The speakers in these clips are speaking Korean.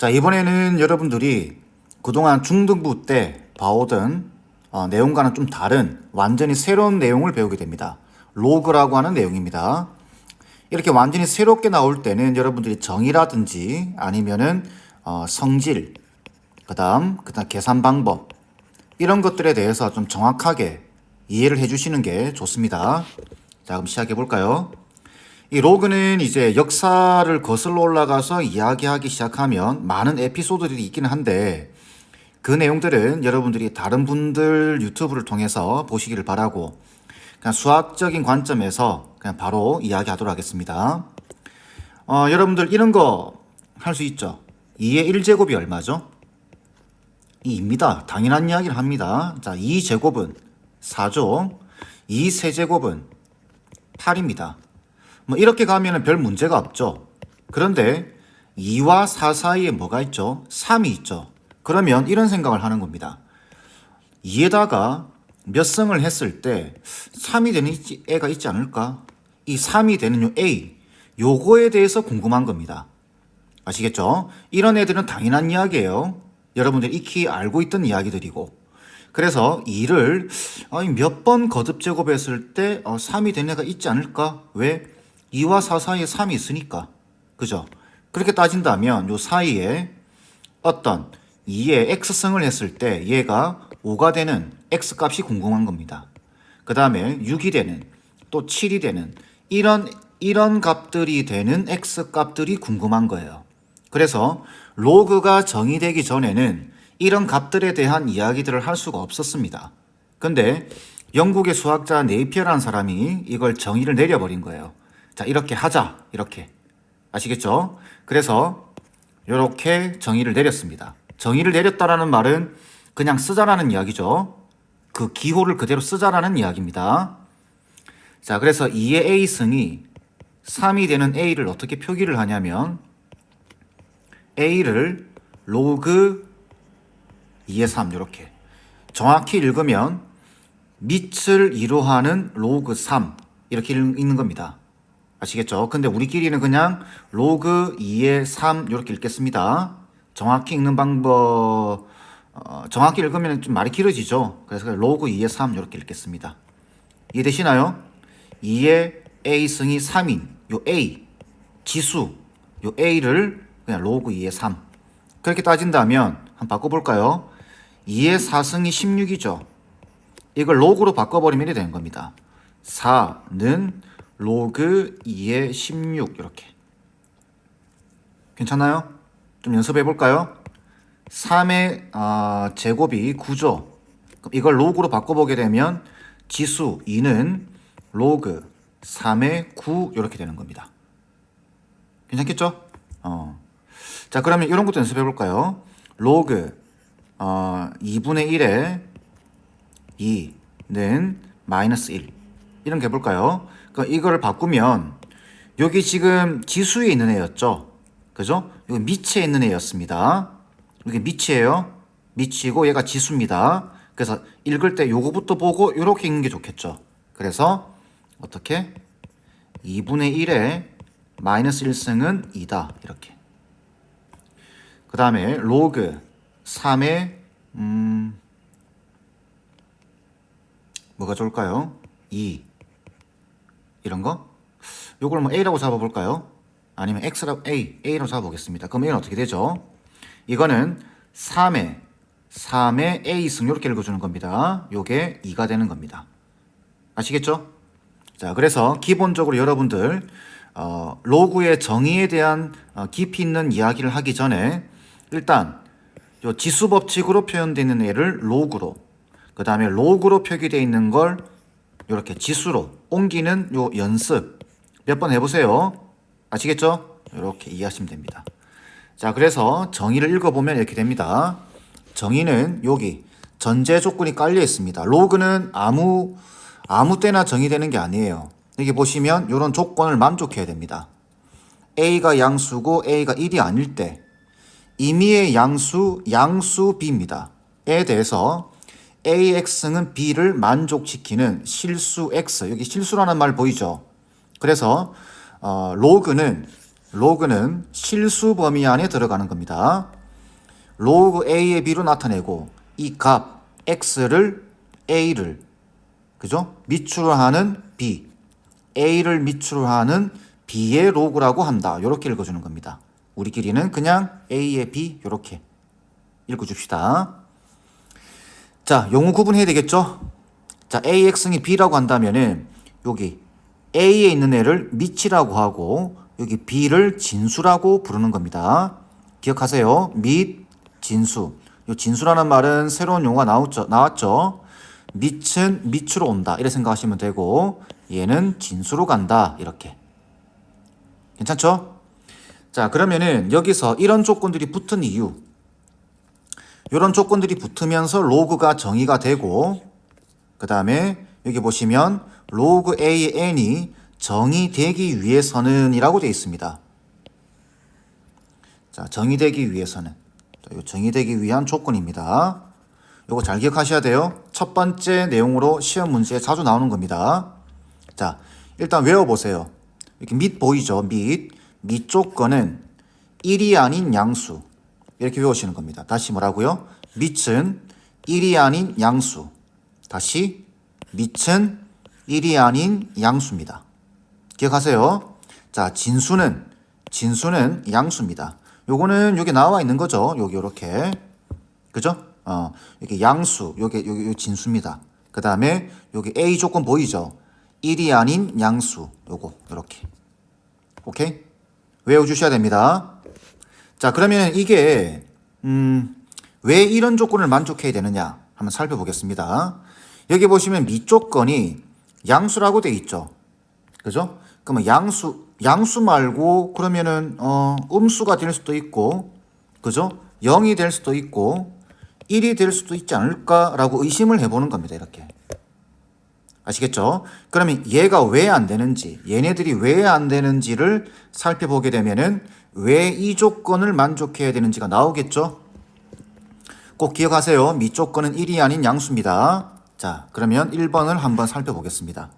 자, 이번에는 여러분들이 그동안 중등부 때 봐오던 어, 내용과는 좀 다른 완전히 새로운 내용을 배우게 됩니다. 로그라고 하는 내용입니다. 이렇게 완전히 새롭게 나올 때는 여러분들이 정의라든지 아니면은 어, 성질, 그다음 그다음 계산 방법 이런 것들에 대해서 좀 정확하게 이해를 해주시는 게 좋습니다. 자, 그럼 시작해 볼까요? 이 로그는 이제 역사를 거슬러 올라가서 이야기하기 시작하면 많은 에피소드들이 있기는 한데 그 내용들은 여러분들이 다른 분들 유튜브를 통해서 보시기를 바라고 그냥 수학적인 관점에서 그냥 바로 이야기하도록 하겠습니다. 어, 여러분들 이런 거 할 수 있죠. 2의 1제곱이 얼마죠? 2입니다. 당연한 이야기를 합니다. 자, 2제곱은 4죠. 2 세제곱은 8입니다. 뭐 이렇게 가면은 별 문제가 없죠. 그런데 2와 4 사이에 뭐가 있죠? 3이 있죠. 그러면 이런 생각을 하는 겁니다. 2에다가 몇 성을 했을 때 3이 되는 애가 있지 않을까? 이 3이 되는 요 A, 요거에 대해서 궁금한 겁니다. 아시겠죠? 이런 애들은 당연한 이야기예요. 여러분들 익히 알고 있던 이야기들이고. 그래서 2를 몇 번 거듭 제곱했을 때 어, 3이 되는 애가 있지 않을까? 왜? 2와 4 사이에 3이 있으니까. 그죠? 그렇게 따진다면 요 사이에 어떤 2의 x승을 했을 때 얘가 5가 되는 x 값이 궁금한 겁니다. 그 다음에 6이 되는 또 7이 되는 이런 이런 값들이 되는 x 값들이 궁금한 거예요. 그래서 로그가 정의되기 전에는 이런 값들에 대한 이야기들을 할 수가 없었습니다. 근데 영국의 수학자 네이피어라는 사람이 이걸 정의를 내려버린 거예요. 자, 이렇게 하자. 이렇게. 아시겠죠? 그래서 이렇게 정의를 내렸습니다. 정의를 내렸다라는 말은 그냥 쓰자라는 이야기죠. 그 기호를 그대로 쓰자라는 이야기입니다. 자, 그래서 2의 A승이 3이 되는 A를 어떻게 표기를 하냐면 A를 로그 2의 3 이렇게 정확히 읽으면 밑을 이루하는 로그 3 이렇게 읽- 읽는 겁니다. 아시겠죠? 근데 우리끼리는 그냥 로그 2의 3 이렇게 읽겠습니다. 정확히 읽는 방법 어, 정확히 읽으면 좀 말이 길어지죠. 그래서 로그 2의 3 이렇게 읽겠습니다. 이해되시나요? 2의 A승이 3인 요 A 지수 요 A를 그냥 로그 2의 3 그렇게 따진다면 한번 바꿔볼까요? 2의 4승이 16이죠. 이걸 로그로 바꿔버리면 되는 겁니다. 4는 로그 2의 16 이렇게 괜찮아요? 좀 연습해 볼까요? 3의 아, 제곱이 9죠. 그럼 이걸 로그로 바꿔보게 되면 지수 2는 로그 3의 9 이렇게 되는 겁니다. 괜찮겠죠? 어. 자 그러면 이런 것도 연습해 볼까요? 로그 어, 2분의 1에 2는 마이너스 1 이런 게 해볼까요? 그럼 이거를 바꾸면 여기 지금 지수에 있는 애였죠? 그죠? 여기 밑에 있는 애였습니다. 여기 밑이에요. 밑이고 얘가 지수입니다. 그래서 읽을 때 요거부터 보고 이렇게 읽는 게 좋겠죠. 그래서 어떻게? 2분의 1에 마이너스 1승은 2다. 이렇게. 그 다음에 로그 3의 음 뭐가 좋을까요? 2 이런 거? 요걸 뭐 A라고 잡아볼까요? 아니면 X라고 A, A라고 잡아보겠습니다. 그럼 얘는 어떻게 되죠? 이거는 3의 3의 A승 이렇게 읽어주는 겁니다. 요게 2가 되는 겁니다. 아시겠죠? 자, 그래서 기본적으로 여러분들 어, 로그의 정의에 대한 어, 깊이 있는 이야기를 하기 전에 일단 요 지수 법칙으로 표현되는 애를 로그로 그 다음에 로그로 표기되어 있는 걸 이렇게 지수로 옮기는 요 연습 몇 번 해보세요. 아시겠죠? 이렇게 이해하시면 됩니다. 자, 그래서 정의를 읽어보면 이렇게 됩니다. 정의는 여기 전제 조건이 깔려 있습니다. 로그는 아무 아무 때나 정의되는 게 아니에요. 여기 보시면 이런 조건을 만족해야 됩니다. a가 양수고 a가 1이 아닐 때 임의의 양수 양수 b입니다. 에 대해서 ax는 b를 만족시키는 실수 x 여기 실수라는 말 보이죠? 그래서 어, 로그는 로그는 실수 범위 안에 들어가는 겁니다. 로그 a의 b로 나타내고 이 값 x를 a를 그죠? 밑으로 하는 b a를 밑으로 하는 b의 로그라고 한다. 이렇게 읽어주는 겁니다. 우리끼리는 그냥 a의 b 이렇게 읽어줍시다. 자, 영어 구분해야 되겠죠? 자, AX이 B라고 한다면은 여기 A에 있는 애를 밑이라고 하고 여기 B를 진수라고 부르는 겁니다. 기억하세요. 밑, 진수. 이 진수라는 말은 새로운 용어가 나왔죠. 나왔죠. 밑은 밑으로 온다. 이렇게 생각하시면 되고 얘는 진수로 간다. 이렇게. 괜찮죠? 자, 그러면은 여기서 이런 조건들이 붙은 이유 이런 조건들이 붙으면서 로그가 정의가 되고 그 다음에 여기 보시면 로그 AN이 정의되기 위해서는 이라고 되어 있습니다. 자, 정의되기 위해서는. 자, 요 정의되기 위한 조건입니다. 요거 잘 기억하셔야 돼요. 첫 번째 내용으로 시험 문제에 자주 나오는 겁니다. 자, 일단 외워보세요. 이렇게 밑 보이죠? 밑. 밑 조건은 1이 아닌 양수. 이렇게 외우시는 겁니다. 다시 뭐라고요? 밑은 1이 아닌 양수. 다시 밑은 1이 아닌 양수입니다. 기억하세요. 자, 진수는 진수는 양수입니다. 요거는 여기 나와 있는 거죠. 여기 요렇게. 그죠? 어, 이렇게 양수, 요게 요게 요 진수입니다. 그다음에 여기 A 조건 보이죠? 1이 아닌 양수. 요거 요렇게. 오케이? 외워 주셔야 됩니다. 자, 그러면 이게 음, 왜 이런 조건을 만족해야 되느냐 한번 살펴보겠습니다. 여기 보시면 밑 조건이 양수라고 돼 있죠. 그죠? 그러면 양수 양수 말고 그러면은 어, 음수가 될 수도 있고 그죠? 0이 될 수도 있고 1이 될 수도 있지 않을까라고 의심을 해보는 겁니다. 이렇게. 아시겠죠? 그러면 얘가 왜 안 되는지, 얘네들이 왜 안 되는지를 살펴보게 되면은 왜 이 조건을 만족해야 되는지가 나오겠죠? 꼭 기억하세요. 밑 조건은 1이 아닌 양수입니다. 자, 그러면 1번을 한번 살펴보겠습니다.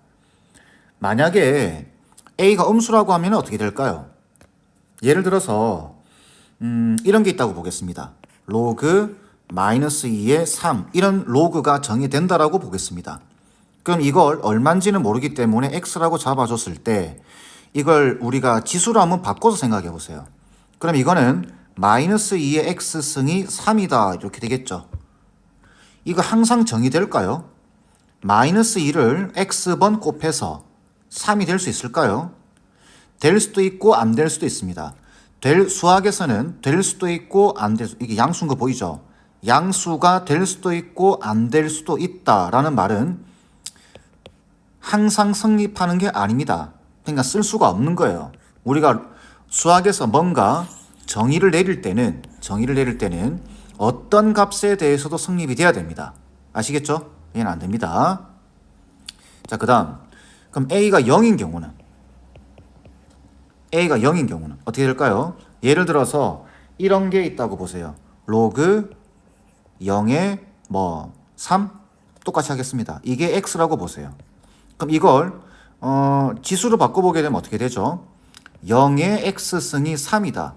만약에 A가 음수라고 하면 어떻게 될까요? 예를 들어서 음, 이런 게 있다고 보겠습니다. 로그 마이너스 2의 3 이런 로그가 정의된다라고 보겠습니다. 그럼 이걸 얼마인지는 모르기 때문에 x라고 잡아줬을 때 이걸 우리가 지수로 한번 바꿔서 생각해 보세요. 그럼 이거는 마이너스 2의 x승이 3이다 이렇게 되겠죠. 이거 항상 정의될까요? 마이너스 2를 x번 곱해서 3이 될 수 있을까요? 될 수도 있고 안 될 수도 있습니다. 될 수학에서는 될 수도 있고 안 될 수, 이게 양수인 거 보이죠? 양수가 될 수도 있고 안 될 수도 있다라는 말은 항상 성립하는 게 아닙니다. 그러니까 쓸 수가 없는 거예요. 우리가 수학에서 뭔가 정의를 내릴 때는 정의를 내릴 때는 어떤 값에 대해서도 성립이 돼야 됩니다. 아시겠죠? 얘는 안 됩니다. 자, 그다음 그럼 a가 0인 경우는 a가 0인 경우는 어떻게 될까요? 예를 들어서 이런 게 있다고 보세요. 로그 0의 뭐3 똑같이 하겠습니다. 이게 x라고 보세요. 그럼 이걸 어, 지수로 바꿔보게 되면 어떻게 되죠? 0의 x승이 3이다.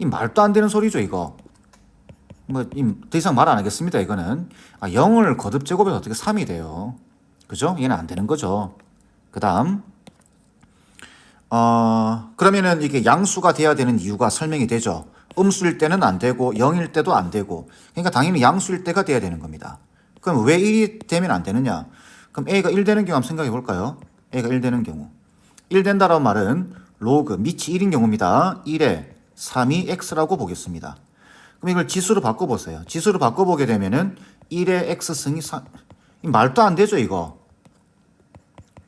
이 말도 안 되는 소리죠, 이거. 뭐, 더 이상 말 안 하겠습니다, 이거는. 아, 0을 거듭 제곱해서 어떻게 3이 돼요? 그죠? 얘는 안 되는 거죠. 그 다음. 어, 그러면은 이게 양수가 돼야 되는 이유가 설명이 되죠. 음수일 때는 안 되고 0일 때도 안 되고. 그러니까 당연히 양수일 때가 돼야 되는 겁니다. 그럼 왜 1이 되면 안 되느냐? 그럼 A가 1 되는 경우 한번 생각해 볼까요? A가 1 되는 경우. 1 된다라는 말은 로그 밑이 1인 경우입니다. 1에 3이 x라고 보겠습니다. 그럼 이걸 지수로 바꿔보세요. 지수로 바꿔보게 되면은 1의 x승이 3. 말도 안 되죠, 이거.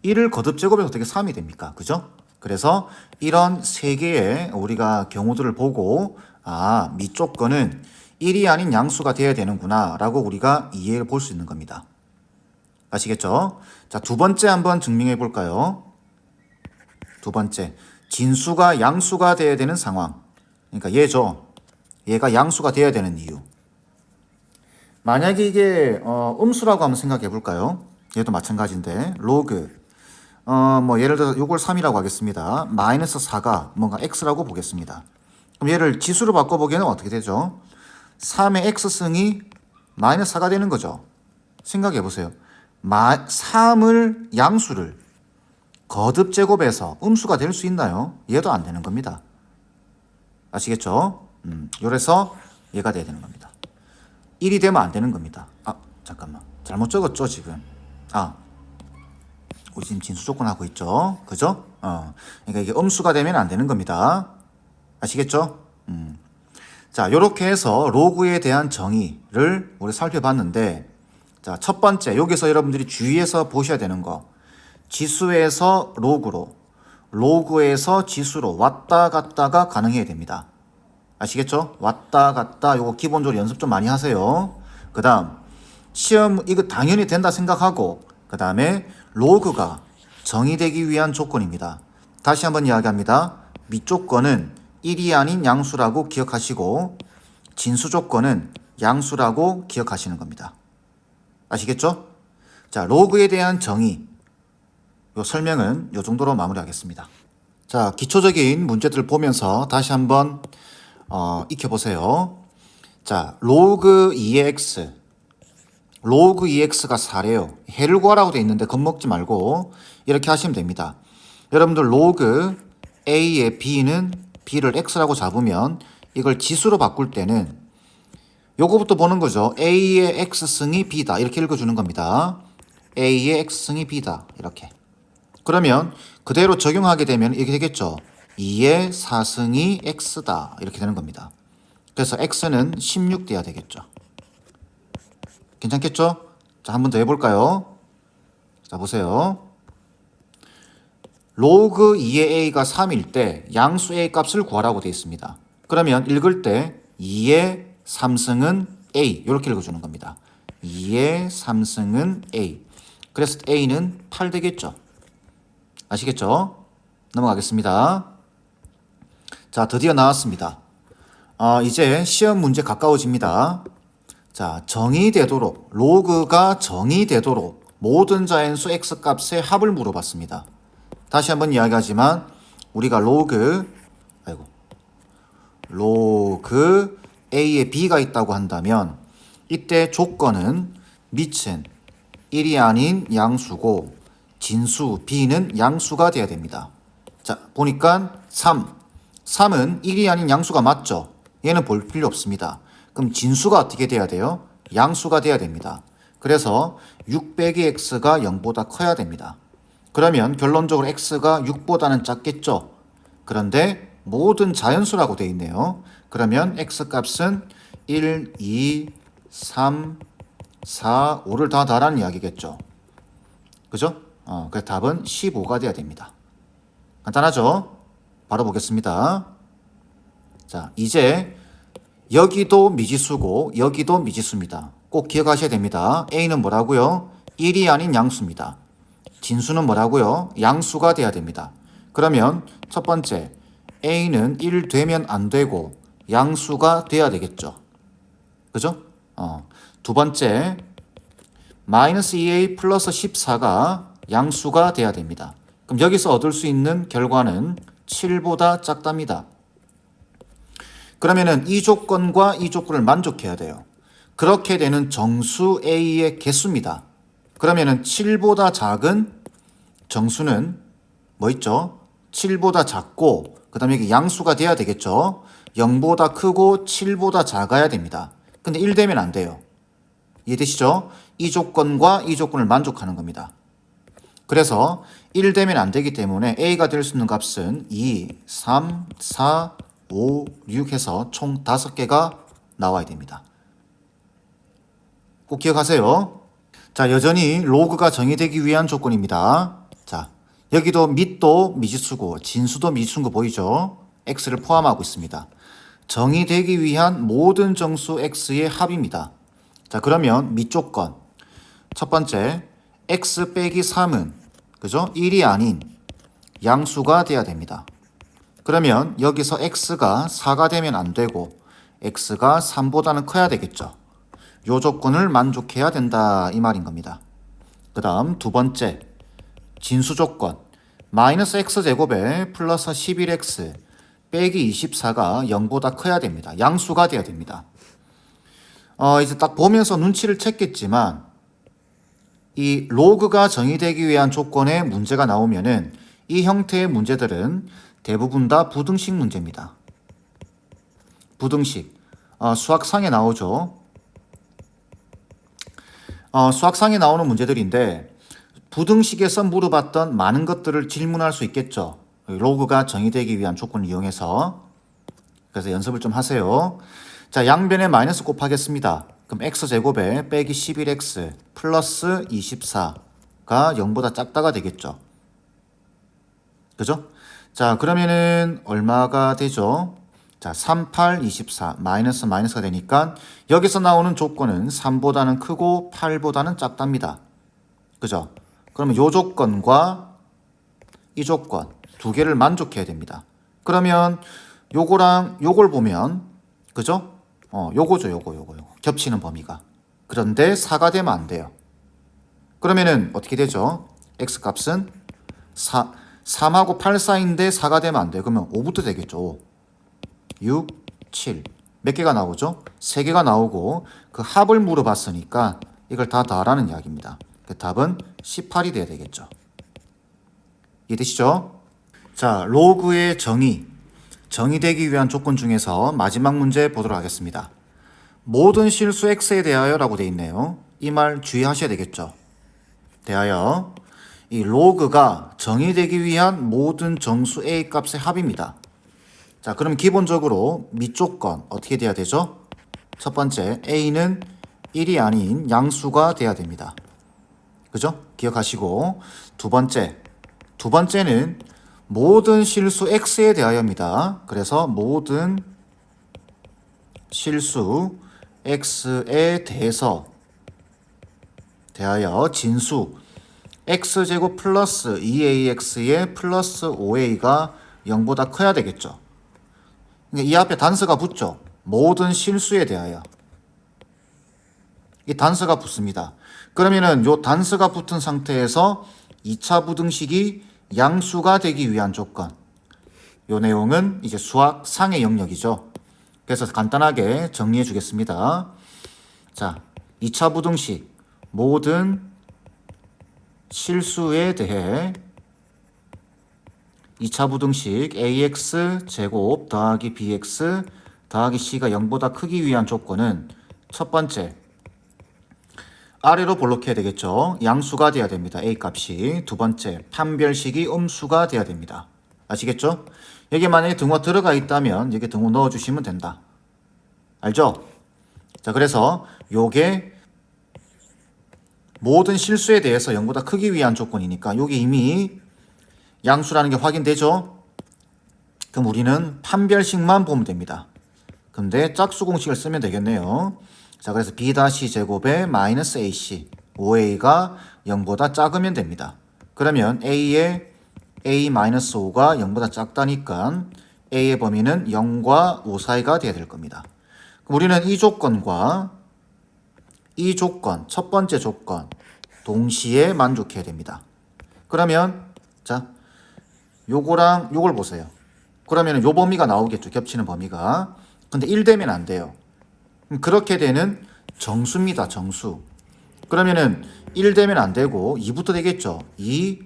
1을 거듭 제곱해서 어떻게 3이 됩니까? 그죠? 그래서 이런 세 개의 우리가 경우들을 보고 아, 밑 조건은 1이 아닌 양수가 돼야 되는구나 라고 우리가 이해를 볼 수 있는 겁니다. 아시겠죠? 자, 두 번째 한번 증명해 볼까요? 두 번째. 진수가 양수가 돼야 되는 상황. 그러니까 얘죠. 얘가 양수가 돼야 되는 이유. 만약에 이게 어, 음수라고 한번 생각해 볼까요? 얘도 마찬가지인데 로그 어, 뭐 예를 들어서 이걸 3이라고 하겠습니다. 마이너스 4가 뭔가 x라고 보겠습니다. 그럼 얘를 지수로 바꿔보기에는 어떻게 되죠? 3의 x승이 마이너스 4가 되는 거죠. 생각해 보세요. 3을 양수를 거듭 제곱해서 음수가 될 수 있나요? 얘도 안 되는 겁니다. 아시겠죠? 음, 요래서 얘가 돼야 되는 겁니다. 1이 되면 안 되는 겁니다. 아, 잠깐만. 잘못 적었죠, 지금. 아, 우리 지금 진수 조건 하고 있죠? 그죠? 어. 그러니까 이게 음수가 되면 안 되는 겁니다. 아시겠죠? 음. 자, 요렇게 해서 로그에 대한 정의를 우리 살펴봤는데, 자, 첫 번째, 여기서 여러분들이 주의해서 보셔야 되는 거. 지수에서 로그로, 로그에서 지수로 왔다 갔다가 가능해야 됩니다. 아시겠죠? 왔다 갔다 요거 기본적으로 연습 좀 많이 하세요. 그 다음, 시험 이거 당연히 된다 생각하고, 그 다음에 로그가 정의되기 위한 조건입니다. 다시 한번 이야기합니다. 밑조건은 1이 아닌 양수라고 기억하시고, 진수 조건은 양수라고 기억하시는 겁니다. 아시겠죠? 자, 로그에 대한 정의. 요 설명은 요 정도로 마무리하겠습니다. 자, 기초적인 문제들을 보면서 다시 한번 어, 익혀보세요. 자, 로그 2x. 로그 2x가 4래요. 해를 구하라고 돼 있는데 겁먹지 말고 이렇게 하시면 됩니다. 여러분들 로그 a의 b는 b를 x라고 잡으면 이걸 지수로 바꿀 때는 요거부터 보는 거죠. a의 x승이 b다. 이렇게 읽어주는 겁니다. a의 x승이 b다. 이렇게. 그러면 그대로 적용하게 되면 이렇게 되겠죠. 2의 4승이 x다. 이렇게 되는 겁니다. 그래서 x는 16 돼야 되겠죠. 괜찮겠죠? 자, 한 번 더 해볼까요? 자, 보세요. 로그 2의 a가 3일 때 양수 a 값을 구하라고 되어 있습니다. 그러면 읽을 때 2의 3승은 a 이렇게 읽어주는 겁니다. 2의 3승은 a. 그래서 a는 8 되겠죠. 아시겠죠? 넘어가겠습니다. 자, 드디어 나왔습니다. 아, 이제 시험 문제 가까워집니다. 자, 정의되도록, 로그가 정의되도록 모든 자연수 x 값의 합을 물어봤습니다. 다시 한번 이야기하지만, 우리가 로그, 아이고, 로그 a에 b가 있다고 한다면, 이때 조건은 밑은 1이 아닌 양수고, 진수 b는 양수가 돼야 됩니다. 자, 보니까 3. 3은 1이 아닌 양수가 맞죠? 얘는 볼 필요 없습니다. 그럼 진수가 어떻게 돼야 돼요? 양수가 돼야 됩니다. 그래서 6 빼기 x가 0보다 커야 됩니다. 그러면 결론적으로 x가 6보다는 작겠죠? 그런데 모든 자연수라고 되어 있네요. 그러면 x 값은 1, 2, 3, 4, 5를 다 달하는 이야기겠죠. 그죠? 어, 그 답은 15가 돼야 됩니다. 간단하죠? 바로 보겠습니다. 자, 이제 여기도 미지수고 여기도 미지수입니다. 꼭 기억하셔야 됩니다. A는 뭐라고요? 1이 아닌 양수입니다. 진수는 뭐라고요? 양수가 돼야 됩니다. 그러면 첫 번째 A는 1 되면 안 되고 양수가 돼야 되겠죠. 그죠? 어. 두 번째 마이너스 2A 플러스 14가 양수가 돼야 됩니다. 그럼 여기서 얻을 수 있는 결과는 7보다 작답니다. 그러면은 이 조건과 이 조건을 만족해야 돼요. 그렇게 되는 정수 A의 개수입니다. 그러면은 7보다 작은 정수는 뭐 있죠? 7보다 작고 그 다음에 이게 양수가 돼야 되겠죠. 0보다 크고 7보다 작아야 됩니다. 근데 1 되면 안 돼요. 이해되시죠? 이 조건과 이 조건을 만족하는 겁니다. 그래서 1 되면 안 되기 때문에 A가 될 수 있는 값은 2, 3, 4, 5, 6 해서 총 5개가 나와야 됩니다. 꼭 기억하세요. 자, 여전히 로그가 정의되기 위한 조건입니다. 자, 여기도 밑도 미지수고 진수도 미지수인 거 보이죠? x를 포함하고 있습니다. 정의되기 위한 모든 정수 x의 합입니다. 자, 그러면 밑조건. 첫 번째, x 빼기 3은 그죠? 1이 아닌 양수가 돼야 됩니다. 그러면 여기서 x가 4가 되면 안 되고 x가 3보다는 커야 되겠죠. 요 조건을 만족해야 된다 이 말인 겁니다. 그 다음 두 번째 진수 조건 마이너스 x제곱에 플러스 11x 빼기 24가 0보다 커야 됩니다. 양수가 돼야 됩니다. 어, 이제 딱 보면서 눈치를 챘겠지만 이 로그가 정의되기 위한 조건에 문제가 나오면은 이 형태의 문제들은 대부분 다 부등식 문제입니다. 부등식. 어, 수학상에 나오죠. 어, 수학상에 나오는 문제들인데 부등식에서 물어봤던 많은 것들을 질문할 수 있겠죠. 로그가 정의되기 위한 조건을 이용해서. 그래서 연습을 좀 하세요. 자, 양변에 마이너스 곱하겠습니다. 그럼 x제곱에 빼기 11x 플러스 24가 0보다 작다가 되겠죠. 그죠? 자, 그러면은 얼마가 되죠? 자, 3, 8, 24 마이너스 마이너스가 되니까 여기서 나오는 조건은 3보다는 크고 8보다는 작답니다. 그죠? 그러면 요 조건과 이 조건 두 개를 만족해야 됩니다. 그러면 요거랑 요걸 보면 그죠? 어, 요거죠, 요거, 요거, 요거. 겹치는 범위가. 그런데 4가 되면 안 돼요. 그러면은 어떻게 되죠? x 값은 4, 3하고 8 사이인데 4가 되면 안 돼요. 그러면 5부터 되겠죠. 5. 6, 7. 몇 개가 나오죠? 3개가 나오고 그 합을 물어봤으니까 이걸 다 더하라는 이야기입니다. 그 답은 18이 돼야 되겠죠. 이해되시죠? 자, 로그의 정의. 정의되기 위한 조건 중에서 마지막 문제 보도록 하겠습니다. 모든 실수 x에 대하여 라고 돼 있네요. 이 말 주의하셔야 되겠죠. 대하여 이 로그가 정의되기 위한 모든 정수 a 값의 합입니다. 자, 그럼 기본적으로 밑조건 어떻게 돼야 되죠? 첫 번째 a는 1이 아닌 양수가 돼야 됩니다. 그죠? 기억하시고 두 번째 두 번째는 모든 실수 x에 대하여입니다. 그래서 모든 실수 x에 대해서 대하여 진수 x제곱 플러스 2ax에 플러스 5a가 0보다 커야 되겠죠. 그러니까 이 앞에 단서가 붙죠. 모든 실수에 대하여. 이 단서가 붙습니다. 그러면은 요 단서가 붙은 상태에서 2차 부등식이 양수가 되기 위한 조건. 요 내용은 이제 수학 상의 영역이죠. 그래서 간단하게 정리해 주겠습니다. 자, 2차 부등식 모든 실수에 대해 2차 부등식 ax 제곱 더하기 bx 더하기 c가 0보다 크기 위한 조건은 첫 번째 아래로 볼록해야 되겠죠. 양수가 돼야 됩니다. a 값이. 두 번째 판별식이 음수가 돼야 됩니다. 아시겠죠? 여기 만약에 등호 들어가 있다면 여기 등호 넣어주시면 된다. 알죠? 자 그래서 요게 모든 실수에 대해서 0보다 크기 위한 조건이니까 여기 이미 양수라는 게 확인되죠? 그럼 우리는 판별식만 보면 됩니다. 근데 짝수 공식을 쓰면 되겠네요. 자, 그래서 b 다시 제곱에 마이너스 ac, 5a가 0보다 작으면 됩니다. 그러면 a의 a 마이너스 5가 0보다 작다니까 a의 범위는 0과 5 사이가 돼야 될 겁니다. 그럼 우리는 이 조건과 이 조건, 첫 번째 조건 동시에 만족해야 됩니다. 그러면 자, 요거랑 요걸 보세요. 그러면 요 범위가 나오겠죠. 겹치는 범위가. 근데 1 되면 안 돼요. 그렇게 되는 정수입니다. 정수. 그러면은 1 되면 안 되고 2부터 되겠죠. 2,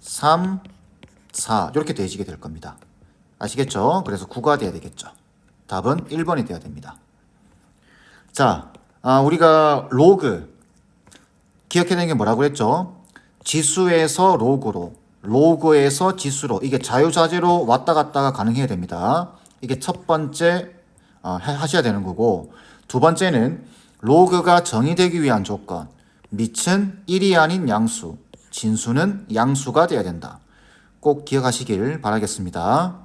3, 4 이렇게 되지게 될 겁니다. 아시겠죠? 그래서 9가 돼야 되겠죠. 답은 1번이 돼야 됩니다. 자, 아, 우리가 로그 기억해야 되는 게 뭐라고 했죠? 지수에서 로그로, 로그에서 지수로 이게 자유자재로 왔다 갔다가 가능해야 됩니다. 이게 첫 번째 어, 하셔야 되는 거고 두 번째는 로그가 정의되기 위한 조건 밑은 1이 아닌 양수 진수는 양수가 돼야 된다. 꼭 기억하시길 바라겠습니다.